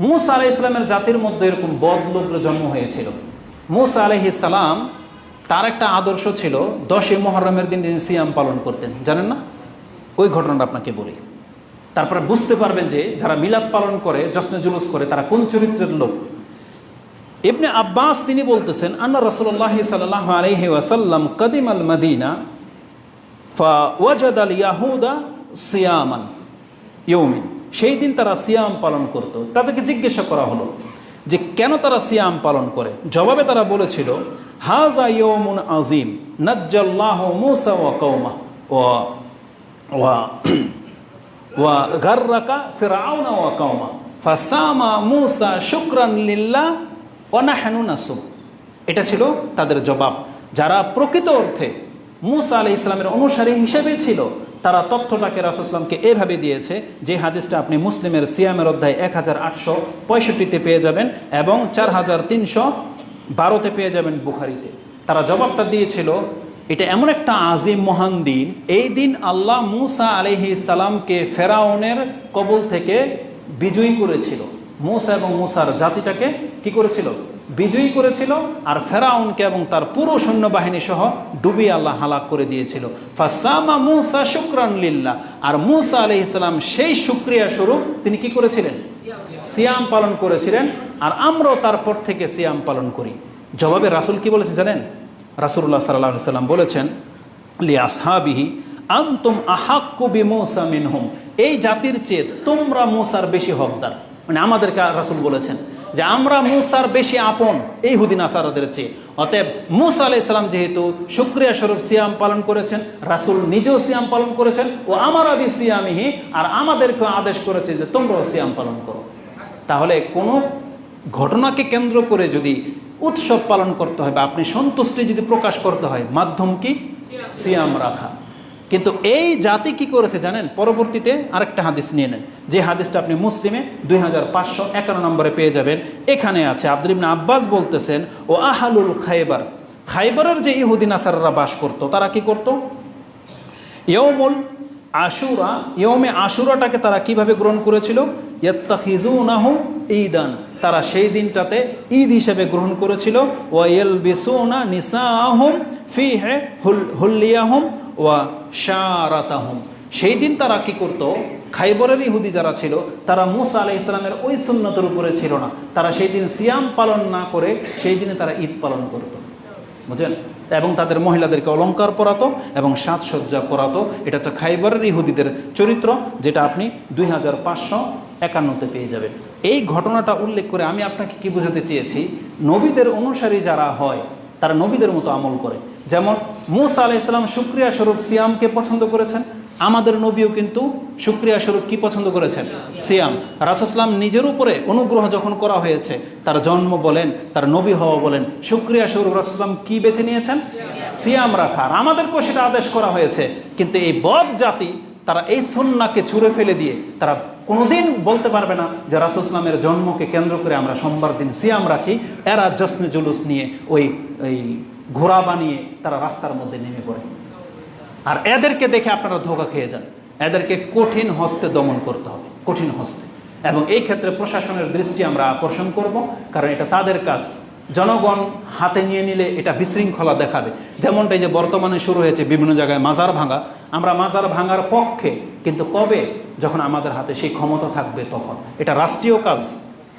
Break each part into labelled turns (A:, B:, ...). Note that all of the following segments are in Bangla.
A: মুসা আলাহ ইসলামের জাতির মধ্যে এরকম বদ জন্ম হয়েছিল। মুসা আলহ ইসলাম তার একটা আদর্শ ছিল, দশই মহরমের দিন তিনি সিয়াম পালন করতেন। জানেন না? ওই ঘটনাটা আপনাকে বলি। তারপরে বুঝতে পারবেন যে যারা মিলাদ পালন করে জশ্নে জুলুস করে, তারা কোন চরিত্রের লোক? ইবনে আব্বাস তিনি বলতেছেন, আন্না রসুল্লাহ সাল্লাহ আলহি ওয়াসাল্লাম কদিম আল মদিনা, ফা ওয়াজাদ আল ইয়াহুদা সিয়ামান ইয়ৌমিন সেই দিন তারা সিয়াম পালন করত। তাদেরকে জিজ্ঞাসা করা হলো যে, কেন তারা সিয়াম পালন করে? জবাবে তারা বলেছিল হাজা ইয়ৌমুন আজিম নজ্জাল্লাহ মুসা ওয়া কৌমা ওয়া ওয়া ওয়া গার্রাকা ফিরাউনা ওয়া কওমা ফাসামা মুসা শুকরান লিল্লাহ ওয়া নাহনু নাসুম এটা ছিল তাদের জবাব। যারা প্রকৃত অর্থে মুসা আলি ইসলামের অনুসারী হিসেবে ছিল তারা তথ্যটাকে রাসুসলামকে এভাবে দিয়েছে, যে হাদিসটা আপনি মুসলিমের সিয়ামের অধ্যায় এক হাজার আটশো পঁয়ষট্টিতে পেয়ে যাবেন এবং চার হাজার তিনশো বারোতে পেয়ে যাবেন বুখারিতে। তারা জবাবটা দিয়েছিল, এটা এমন একটা আজিম মহান দিন। এই দিন আল্লাহ মুসা আলহি সালামকে ফেরাউনের কবল থেকে বিজয়ী করেছিল। মুসা এবং মুসার জাতিটাকে কি করেছিল? বিজয়ী করেছিল আর ফেরাউনকে এবং তার পুরো সৈন্যবাহিনী সহ ডুবিয়ে আল্লাহ হালাক করে দিয়েছিল। ফাসামা মুসা শুক্রান লিল্লাহ। আর মুসা আলহি ইসলাম সেই শুক্রিয়া স্বরূপ তিনি কি করেছিলেন? সিয়াম পালন করেছিলেন। আর আমরাও তারপর থেকে সিয়াম পালন করি। জবাবে রাসুল কি বলেছে জানেন? রাসুল্লাহ সাল্লাহ সাল্লাম বলেছেন, লি আসহাবিহি আন্তুম আহাক্কু বি মৌসা মিনহুম। এই জাতির চেয়ে তোমরা মূসার বেশি হকদার। মানে আমাদেরকে রাসুল বলেছেন। যে আমরা মূসার বেশি আপন, এই হুদিন আসারদের চেয়ে। অতএব মুসা আলাই ইসলাম যেহেতু শুক্রিয়া স্বরূপ সিয়াম পালন করেছেন, রাসুল নিজেও সিয়াম পালন করেছেন, ও আমার আবি সিয়ামিহি, আর আমাদেরকে আদেশ করেছে যে তোমরাও সিয়াম পালন করো। তাহলে কোনো ঘটনাকে কেন্দ্র করে যদি উৎসব পালন করতে হয় বা আপনি সন্তুষ্টি যদি প্রকাশ করতে হয়, মাধ্যম কি? সিয়াম রাখা। কিন্তু এই জাতি কি করেছে জানেন? পরবর্তীতে আরেকটা হাদিস নিয়ে নেন। যে হাদিসটা আপনি মুসলিমে দুই হাজার পাঁচশো একান্ন নম্বরে পেয়ে যাবেন। এখানে আছে, আব্দুল আব্বাস বলতেছেন, ও আহালুল খাইবার। খাইবারের যে ইহুদিন আসাররা বাস করত, তারা কি করত? ইয়মুল আশুরা ইয়মে আশুরাটাকে তারা কীভাবে গ্রহণ করেছিল? ইয়াত্তাখিজুনাহু ঈদান। তারা সেই দিনটাতে ঈদ হিসেবে গ্রহণ করেছিল। ওয়া ইয়ালবিসুনা ফি হে হুল, হুল্লিয়াহুম ওয়া শারাতাহুম। সেই দিন তারা কি করত? খাইবরের ইহুদি যারা ছিল, তারা মুসা আলাহ ইসলামের ওই সুন্নতের উপরে ছিল না। তারা সেই দিন সিয়াম পালন না করে, সেই দিনে তারা ঈদ পালন করত। বুঝলেন? এবং তাদের মহিলাদেরকে অলঙ্কার পরাতো এবং সাজসজ্জা করাতো এটা হচ্ছে খাইবারের ইহুদিদের চরিত্র, যেটা আপনি দুই হাজার পাঁচশো একান্নতে পেয়ে যাবেন। এই ঘটনাটা উল্লেখ করে আমি আপনাকে কি বোঝাতে চেয়েছি? নবীদের অনুসারী যারা হয় তারা নবীদের মতো আমল করে। যেমন মুসা আলাহ ইসলাম সুক্রিয়া স্বরূপ সিয়ামকে পছন্দ করেছেন, আমাদের নবীও কিন্তু সুক্রিয়া স্বরূপ কি পছন্দ করেছেন? সিয়াম। রাসুসলাম নিজের উপরে অনুগ্রহ যখন করা হয়েছে, তার জন্ম বলেন, তার নবী হওয়া বলেন সুক্রিয়া স্বরূপ রাসুসলাম কি বেছে নিয়েছেন? সিয়াম রাখা। আর আমাদেরকেও সেটা আদেশ করা হয়েছে। কিন্তু এই বদ জাতি, তারা এই সন্নাকে ছুঁড়ে ফেলে দিয়ে তারা কোনোদিন বলতে পারবে না যে রাসুল ইসলামের জন্মকে কেন্দ্র করে আমরা সোমবার দিন সিয়াম রাখি, এরা জশ্নে জুলুস নিয়ে, ওই ওই ঘোড়া বানিয়ে তারা রাস্তার মধ্যে নেমে পড়ে। আর এদেরকে দেখে আপনারা ধোকা খেয়ে যান। এদেরকে কঠিন হস্তে দমন করতে হবে, কঠিন হস্তে। এবং এই ক্ষেত্রে প্রশাসনের দৃষ্টি আমরা আকর্ষণ করব, কারণ এটা তাদের কাজ। জনগণ হাতে নিয়ে নিলে এটা বিশৃঙ্খলা দেখাবে। যেমনটা যে বর্তমানে শুরু হয়েছে বিভিন্ন জায়গায় মাজার ভাঙা। আমরা মাজার ভাঙার পক্ষে, কিন্তু কবে যখন আমাদের হাতে সেই ক্ষমতা থাকবে তখন? এটা রাষ্ট্রীয় কাজ,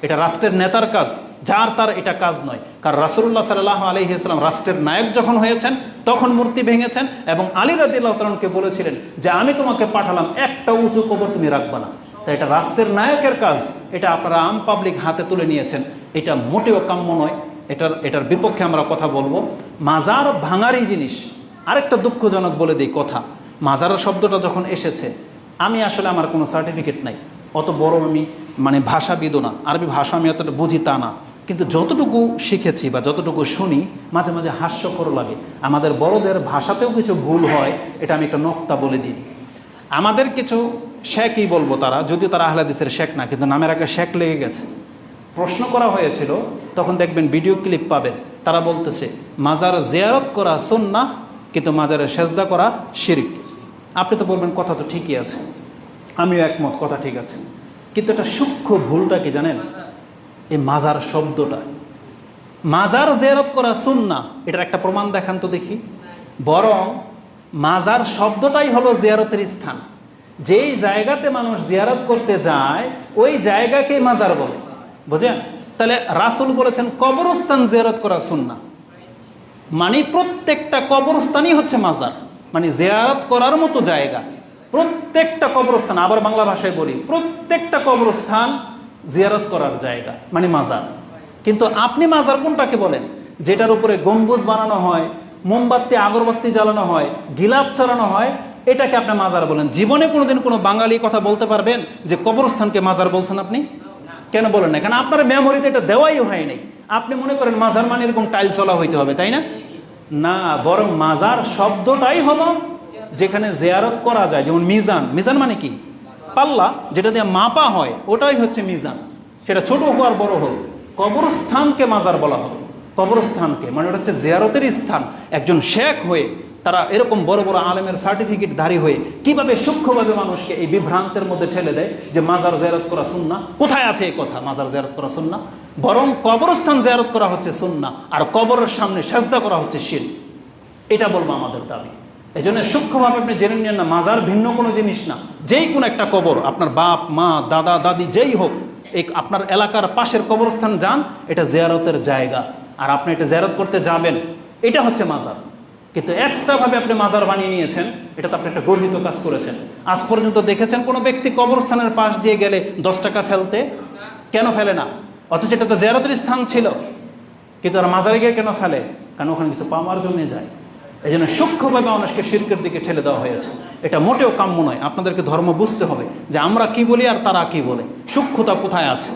A: এটা রাষ্ট্রের নেতার কাজ, যার তার এটা কাজ নয়। কারণ রাসুল্লাহ সাল্লাহ আলহিহাস্লাম রাষ্ট্রের নায়ক যখন হয়েছেন, তখন মূর্তি ভেঙেছেন এবং আলী রাদিল্লাহকে বলেছিলেন যে, আমি তোমাকে পাঠালাম, একটা উঁচু কবর তুমি রাখবে না। তাই এটা রাষ্ট্রের নায়কের কাজ, এটা আপনারা আম পাবলিক হাতে তুলে নিয়েছেন। এটা মোটেও কাম্য নয়। এটার এটার বিপক্ষে আমরা কথা বলব। মাজার ভাঙারই জিনিস। আরেকটা দুঃখজনক বলে দিই কথা। মাজার শব্দটা যখন এসেছে, আমি আসলে আমার কোনো সার্টিফিকেট নাই। অত বড় আমি মানে ভাষাবিদও না। আরবি ভাষা আমি অতটা বুঝি তা না। কিন্তু যতটুকু শিখেছি বা যতটুকু শুনি, মাঝে মাঝে হাস্যকর লাগে। আমাদের বড়দের ভাষাতেও কিছু ভুল হয়, এটা আমি একটা নক্তা বলে দিই। আমাদের কিছু শেখই বলব তারা, যদিও তারা আহলাদিসের শেখ না, কিন্তু নামের আগে শেখ লেগে গেছে। প্রশ্ন করা হয়েছিল, তখন দেখবেন ভিডিও ক্লিপ পাবেন। তারা বলতেছে, মাজার জিয়ারত করা সন্না কিন্তু মাজারে সেজদা করা শিরিক। আপনি তো বলবেন, কথা তো ঠিকই আছে। আমিও একমত, কথা ঠিক আছে। কিন্তু এটা সূক্ষ্ম ভুলটা কি জানেন? এই মাজার শব্দটা। মাজার জেরত করা সুন্না এটার একটা প্রমাণ দেখান তো দেখি। বরং, মাজার শব্দটাই হলো জিয়ারতের স্থান। যেই জায়গাতে মানুষ জিয়ারত করতে যায়, ওই জায়গাকে মাজার বলে। বুঝেন তাহলে রাসুল বলেছেন, কবরস্থান জিয়ারত করা সুন্না মানে প্রত্যেকটা কবরস্থানই হচ্ছে মাজার। মানে জেয়ারত করার মতো জায়গা। প্রত্যেকটা কবরস্থান, আবার বাংলা ভাষায় বলি, প্রত্যেকটা কবরস্থান জিয়ারত করার জায়গা মানে মাজার। কিন্তু আপনি মাজার কোনটাকে বলেন? যেটার উপরে গম্বুজ বানানো হয়, মোমবাতি, আগরবাতি জ্বালানো হয়, গিলাপ ছড়ানো হয়, এটাকে আপনি মাজার বলেন। জীবনে কোনোদিন কোনো বাঙালি কথা বলতে পারবেন যে কবরস্থানকে মাজার বলছেন আপনি? কেন বলেন না? কারণ আপনার মেমোরিতে এটা দেওয়াই হয় নাই। আপনি মনে করেন মাজার মানে এরকম টাইল চলা হইতে হবে, তাই না? না, বরং মাজার শব্দটাই হলো যেখানে জেয়ারত করা যায়, যেমন মিজান। মিজান মানে কি? পাল্লা, যেটা দিয়ে মাপা হয়, ওটাই হচ্ছে মিজান। সেটা ছোট হোক আর বড় হোক, কবরস্থানকে মাজার বলা হবে। কবরস্থানকে মানে ওটা হচ্ছে জিয়ারতের স্থান। একজন শেখ হয়ে তারা এরকম বড় বড় আলেমের সার্টিফিকেট ধারী হয়ে কীভাবে সূক্ষ্মভাবে মানুষকে এই বিভ্রান্তের মধ্যে ঠেলে দেয় যে মাজার জেয়ারত করা সুন্না? কোথায় আছে এই কথা, মাজার জেয়ারত করা সুন্না? বরং কবরস্থান জেয়ারত করা হচ্ছে সুন্না আর কবরের সামনে সেজদা করা হচ্ছে শিল এটা বলব আমাদের দাবি। এই জন্য সূক্ষ্মভাবে আপনি জেনে নিন না, মাজার ভিন্ন কোনো জিনিস না। যেই কোনো একটা কবর, আপনার বাপ, মা, দাদা, দাদি, যেই হোক এই আপনার এলাকার পাশের কবরস্থান যান, এটা জিয়ারতের জায়গা। আর আপনি এটা জিয়ারত করতে যাবেন, এটা হচ্ছে মাজার। কিন্তু এক্সট্রাভাবে আপনি মাজার বানিয়ে নিয়েছেন এটা তো আপনি একটা গর্হিত কাজ করেছেন। আজ পর্যন্ত দেখেছেন কোনো ব্যক্তি কবরস্থানের পাশ দিয়ে গেলে দশ টাকা ফেলতে? কেন ফেলে না? অথচ এটা তো জিয়ারতের স্থান ছিল। কিন্তু আর মাজারে গিয়ে কেন ফেলে? কারণ ওখানে কিছু পাওয়ার জন্য যায়। এই জন্য সূক্ষ্মভাবে মানুষকে শিল্পের দিকে ঠেলে দেওয়া হয়েছে। এটা মোটেও কাম্য নয়। আপনাদেরকে ধর্ম বুঝতে হবে যে আমরা কি বলি আর তারা কি বলে। সূক্ষ্মতা কোথায় আছে?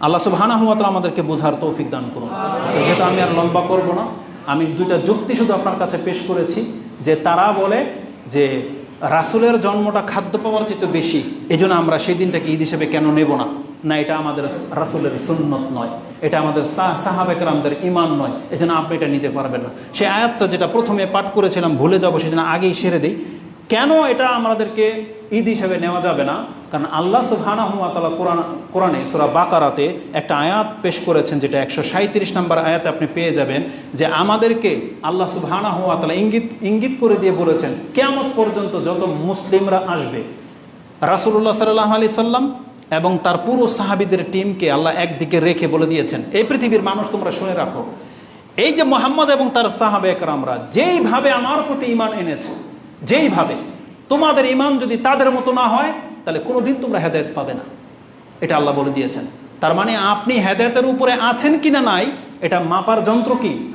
A: আল্লাহ সুবাহানাহমাত আমাদেরকে বোঝার তৌফিক দান করুন। তো যেটা আমি আর লম্বা করব না আমি দুইটা যুক্তি শুধু আপনার কাছে পেশ করেছি, যে তারা বলে যে রাসুলের জন্মটা খাদ্য পাওয়ার চেয়ে বেশি এই জন্য আমরা সেই দিনটাকে ঈদ হিসেবে কেন নেব না? না, এটা আমাদের রাসুলের সুন্নত নয়। এটা আমাদের সাহাবেকরামদের ইমান নয়। এই জন্য আপনি এটা নিতে পারবেন না। সে আয়াতটা যেটা প্রথমে পাঠ করেছিলাম, ভুলে যাব, সেজন্য আগেই সেরে দিই। কেন এটা আমাদেরকে ঈদ হিসাবে নেওয়া যাবে না, কারণ আল্লাহ সুবহানাহুয়াতালা কোরআন, কোরআনে সুরা বাকারাতে একটা আয়াত পেশ করেছেন যেটা একশো সাঁত্রিশ নম্বর আয়াতে আপনি পেয়ে যাবেন যে আমাদেরকে আল্লাহ সুবহানাহুয়াতালা ইঙ্গিত ইঙ্গিত করে দিয়ে বলেছেন কেমন পর্যন্ত যত মুসলিমরা আসবে রাসুল্লাহ সাল্লাহ আলি সাল্লাম এবং তার পুরো সাহাবিদের টিমকে আল্লাহ একদিকে রেখে বলে দিয়েছেন। এই পৃথিবীর মানুষ তোমরা শুনে রাখো। এই যে মোহাম্মদ এবং তার সাহাবে একরামরা যেইভাবে আমার প্রতি ইমান এনেছে, যেইভাবে তোমাদের ইমান যদি তাদের মতো না হয়, তাহলে কোনোদিন তোমরা হেদায়ত পাবে না। এটা আল্লাহ বলে দিয়েছেন। তার মানে আপনি হেদায়তের উপরে আছেন কি না নাই, এটা মাপার যন্ত্র কি?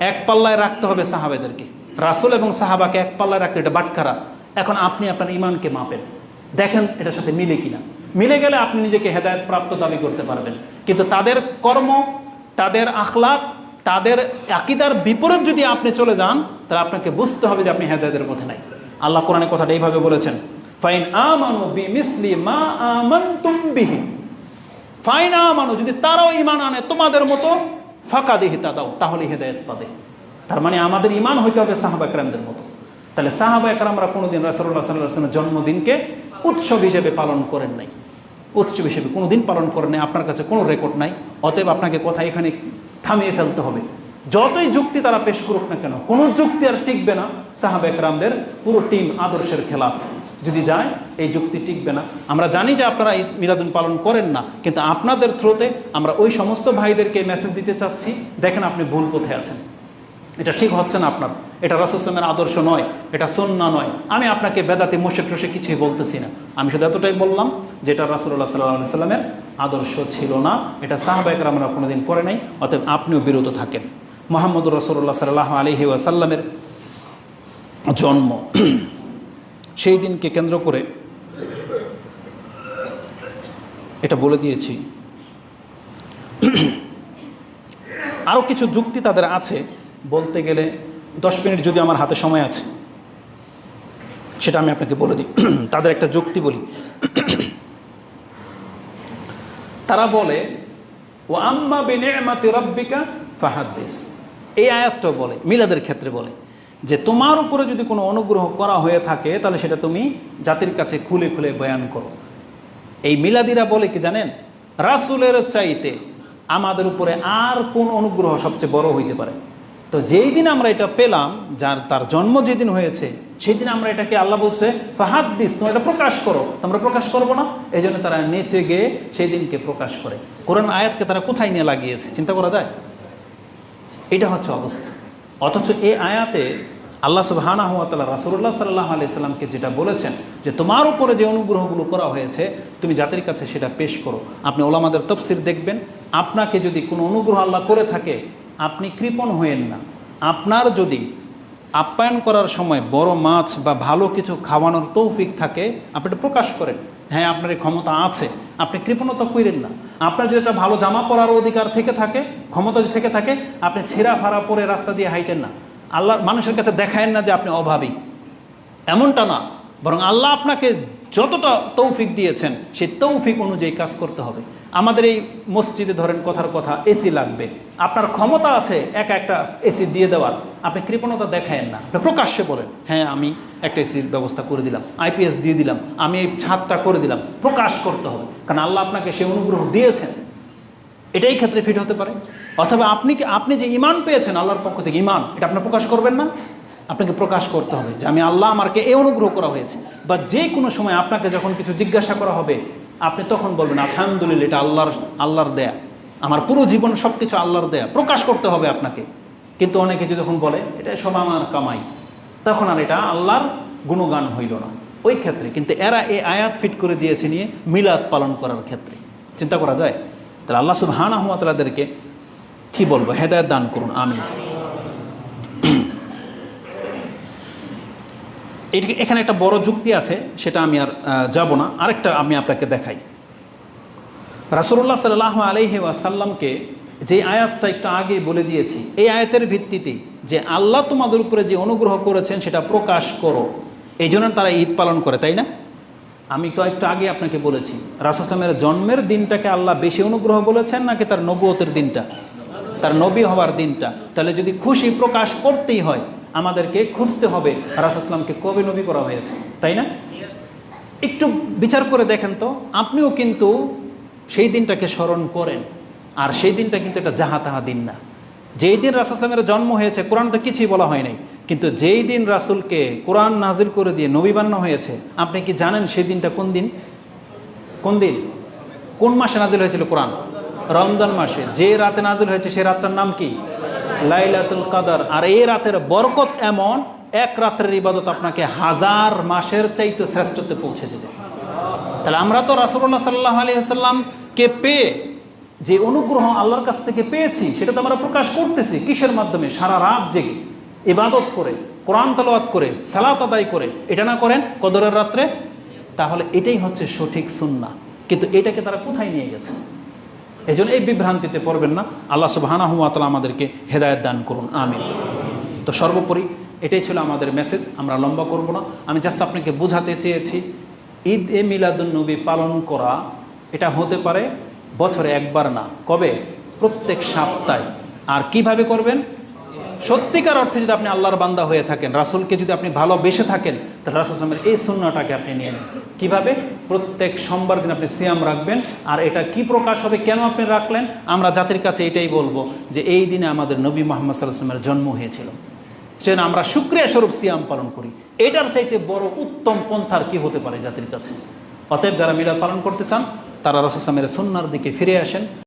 A: এক পাল্লায় রাখতে হবে সাহাবেদেরকে। রাসুল এবং সাহাবাকে এক পাল্লায় রাখতে এটা বাটখারা। এখন আপনি আপনার ইমানকে মাপেন। দেখেন এটার সাথে মিলে কিনা। মিলে গেলে আপনি নিজেকে হেদায়ত প্রাপ্ত দাবি করতে পারবেন। কিন্তু তাদের কর্ম, তাদের আখলাক, তাদের আকিদার বিপরীত যদি আপনি চলে যান, তাহলে আপনাকে বুঝতে হবে যে আপনি হেদায়তের মধ্যে নাই। আল্লাহ কোরআনে কথাটা এইভাবে বলেছেন, ফাইন আমানু বি মিসলি মা আমানতুম বিহি। ফাইন আমানু, যদি তারাও ইমান আনে তোমাদের মতো, ফাঁকা দিহি তা দাও, তাহলে হেদায়ত পাবে। তার মানে আমাদের ইমান হইতে হবে সাহাবা একরামদের মতো। তাহলে সাহাবা একরামরা কোনোদিন রাসুল্লাহ সাল্লাহ জন্মদিনকে উৎসব হিসেবে পালন করেন নাই। উৎসব হিসেবে কোনোদিন পালন করেন নাই, আপনার কাছে কোনো রেকর্ড নাই, অতএব আপনাকে কথা এখানে থামিয়ে ফেলতে হবে। যতই যুক্তি তারা পেশ করুক না কেন, কোনো যুক্তি আর টিকবে না। সাহাবা একরামদের পুরো টিম আদর্শের খেলাফ। যদি যায়, এই যুক্তি টিকবে না। আমরা জানি যে আপনারা ঈদ মিলাদুন পালন করেন না, কিন্তু আপনাদের থ্রোতে আমরা ওই সমস্ত ভাইদেরকে মেসেজ দিতে চাচ্ছি, দেখেন আপনি ভুল কোথায় আছেন। এটা ঠিক হচ্ছে না আপনার। এটা রাসুসলামের আদর্শ নয়, এটা সন্না নয়। আমি আপনাকে বেদাতে মোশেক টোশে কিছুই বলতেছি না। আমি শুধু এতটাই বললাম যেটা রাসুল্লাহ সাল্লাহ সাল্লামের আদর্শ ছিল না। এটা সাহাবাহিকরা আমরা কোনোদিন করে নাই, অতএব আপনিও বিরত থাকেন। মোহাম্মদ রসুল্লাহ সাল্লাহ আলহি ওয়াসাল্লামের জন্ম। সেই দিনকে কেন্দ্র করে এটা বলে দিয়েছি। আরও কিছু যুক্তি তাদের আছে বলতে গেলে দশ মিনিট যদি আমার হাতে সময় আছে, সেটা আমি আপনাকে বলে দিই। তাদের একটা যুক্তি বলি। তারা বলে ও আম্মা বেনেমাতি রব্বিকা ফাহাদ্দিস। এই আয়াতটা বলে, মিলাদের ক্ষেত্রে বলে যে তোমার উপরে যদি কোনো অনুগ্রহ করা হয়ে থাকে, তাহলে সেটা তুমি জাতির কাছে খুলে খুলে বয়ান করো। এই মিলাদিরা বলে কি জানেন? রাসুলের চাইতে আমাদের উপরে আর কোন অনুগ্রহ সবচেয়ে বড় হইতে পারে। তো যেই দিন আমরা এটা পেলাম, যার, তার জন্ম যেদিন হয়েছে, সেই দিন আমরা এটাকে আল্লাহ বলছে ফাহাদ দিস তুমি এটা প্রকাশ করো। তোমরা প্রকাশ করব না এই জন্য তারা নেচে গিয়ে সেই দিনকে প্রকাশ করে। কোরআন আয়াতকে তারা কোথায় নিয়ে লাগিয়েছে, চিন্তা করা যায়? এটা হচ্ছে অবস্থা। অথচ এ আয়াতে আল্লাহ সুবহানা হাত রাসুল্লাহ সাল্লাহ আলি সাল্লামকে যেটা বলেছেন যে তোমার উপরে যে অনুগ্রহগুলো করা হয়েছে, তুমি জাতির কাছে সেটা পেশ করো। আপনি ওলামাদের তফসির দেখবেন, আপনাকে যদি কোনো অনুগ্রহ আল্লাহ করে থাকে, আপনি কৃপণ হয়েন না। আপনার যদি আপ্যায়ন করার সময় বড় মাছ বা ভালো কিছু খাওয়ানোর তৌফিক থাকে, আপনি এটা প্রকাশ করেন। হ্যাঁ আপনার এই ক্ষমতা আছে, আপনি কৃপণতা করেন না। আপনার যদি একটা ভালো জামা পরার অধিকার থেকে থাকে, ক্ষমতা যদি থেকে থাকে, আপনি ছেঁড়া ফাড়া পরে রাস্তা দিয়ে হাইটেন না। আল্লাহ, মানুষের কাছে দেখায়েন না যে আপনি অভাবী। এমনটা না। বরং আল্লাহ আপনাকে যতটা তৌফিক দিয়েছেন সেই তৌফিক অনুযায়ী কাজ করতে হবে। আমাদের এই মসজিদে ধরেন কথার কথা, এসি লাগবে। আপনার ক্ষমতা আছে একা একটা এসি দিয়ে দেওয়ার। আপনি কৃপণতা দেখায়েন না। প্রকাশ্যে বলেন হ্যাঁ আমি একটা এসির ব্যবস্থা করে দিলাম, আইপিএস দিয়ে দিলাম, আমি এই ছাদটা করে দিলাম। প্রকাশ করতে হবে। কারণ আল্লাহ আপনাকে সে অনুগ্রহ দিয়েছেন। এটাই ক্ষেত্রে ফিট হতে পারে। অথবা আপনি কি, আপনি যে ইমান পেয়েছেন, আল্লাহর পক্ষ থেকে ইমান এটা আপনি প্রকাশ করবেন না? আপনাকে প্রকাশ করতে হবে যে, আমি আল্লাহ আমাকে এ অনুগ্রহ করা হয়েছে। বা যে কোনো সময় আপনাকে যখন কিছু জিজ্ঞাসা করা হবে, আপনি তখন বলবেন, আলহামদুলিল্লাহ, এটা আল্লাহর আল্লাহর দেয়া। আমার পুরো জীবন সব কিছু আল্লাহর দেয়া। প্রকাশ করতে হবে আপনাকে। কিন্তু অনেকে যখন বলে, এটা সব আমার কামাই, তখন আর এটা আল্লাহর গুণগান হইল না। ওই ক্ষেত্রে, কিন্তু এরা এই আয়াত ফিট করে দিয়েছে নিয়ে মিলাদ পালন করার ক্ষেত্রে। চিন্তা করা যায়? তাহলে আল্লাহ সুবহানাহু ওয়া তাআলাদেরকে কী বলব? হেদায়ত দান করুন, আমিন। এটি এখানে একটা বড় যুক্তি আছে, সেটা আমি আর যাব না। আরেকটা আমি আপনাকে দেখাই। রাসূলুল্লাহ সাল্লাল্লাহু আলাইহি ওয়াসাল্লামকে যে আয়াতটা একটু আগে বলে দিয়েছি, এই আয়াতের ভিত্তিতে যে আল্লাহ তোমাদের উপরে যে অনুগ্রহ করেছেন, সেটা প্রকাশ করো। এই জন্য তারা ঈদ পালন করে, তাই না? আমি তো একটু আগে আপনাকে বলেছি রাসুসলামের জন্মের দিনটাকে আল্লাহ বেশি অনুগ্রহ বলেছেন নাকি তার নবুয়তের দিনটা? তার নবী হওয়ার দিনটা। তাহলে যদি খুশি প্রকাশ করতেই হয় আমাদেরকে খুঁজতে হবে। রাসুসলামকে কবে নবী করা হয়েছে, তাই না? একটু বিচার করে দেখেন তো, আপনিও কিন্তু সেই দিনটাকে স্মরণ করেন। আর সেই দিনটা কিন্তু এটা যাহা তাহা দিন না। যেই দিন রাসুসলামের জন্ম হয়েছে, কোরআন তো কিছুই বলা হয় নাই। কিন্তু যেই দিন রাসুলকে কোরআন নাজিল করে দিয়ে নবী হয়েছে, আপনি কি জানেন সেই দিনটা কোন দিন? কোন দিন? কোন মাসে নাজিল হয়েছিল কোরআন? রমজান মাসে। যে রাতে নাজিল হয়েছে সেই রাতটার নাম কি? লাইলাতুল কাদার। আর এই রাতের বরকত এমন, এক রাত্রের ইবাদত আপনাকে হাজার মাসের চাইতে শ্রেষ্ঠত্বে পৌঁছে দেবে। তাহলে আমরা তো রাসুল্লাহ সাল্লাহ আলী আসাল্লামকে পেয়ে, যে অনুগ্রহ আল্লাহর কাছ থেকে পেয়েছি, সেটা তো আমরা প্রকাশ করতেছি কিসের মাধ্যমে? সারা রাত জেগে ইবাদত করে, কোরআন তালাওয়াত করে, সালাত আদায় করে, এটা না করেন কদরের রাত্রে? তাহলে এটাই হচ্ছে সঠিক সুন্না কিন্তু এটাকে তারা কোথায় নিয়ে গেছে? এই জন্য এই বিভ্রান্তিতে পড়বেন না। আল্লাহ সুবাহানা হুমাতলা আমাদেরকে হেদায়ত দান করুন। আমি তো সর্বোপরি এটাই ছিল আমাদের মেসেজ আমরা লম্বা করব না। আমি জাস্ট আপনাকে বোঝাতে চেয়েছি, ঈদ এ মিলাদুন্নবী পালন করা, এটা হতে পারে বছরে একবার না, কবে? প্রত্যেক সপ্তাহে। আর কীভাবে করবেন? সত্যিকার অর্থে যদি আপনি আল্লাহর বান্দা হয়ে থাকেন, রাসুলকে যদি আপনি ভালোবেসে থাকেন, তাহলে রাসুল আসলামের এই শূন্যটাকে আপনি নিয়ে নেন। কীভাবে? প্রত্যেক সোমবার দিন আপনি সিয়াম রাখবেন। আর এটা কি প্রকাশ হবে, কেন আপনি রাখলেন? আমরা জাতির কাছে এটাই বলব যে এই দিনে আমাদের নবী মোহাম্মদ সাল্লাহামের জন্ম হয়েছিল। সেজন্য আমরা শুক্রিয়া স্বরূপ সিয়াম পালন করি। এটার চাইতে বড় উত্তম পন্থার কি হতে পারে জাতির কাছে? অতএব যারা মিলাদ পালন করতে চান, তারা রসুলামের সন্ন্যার দিকে ফিরে আসেন।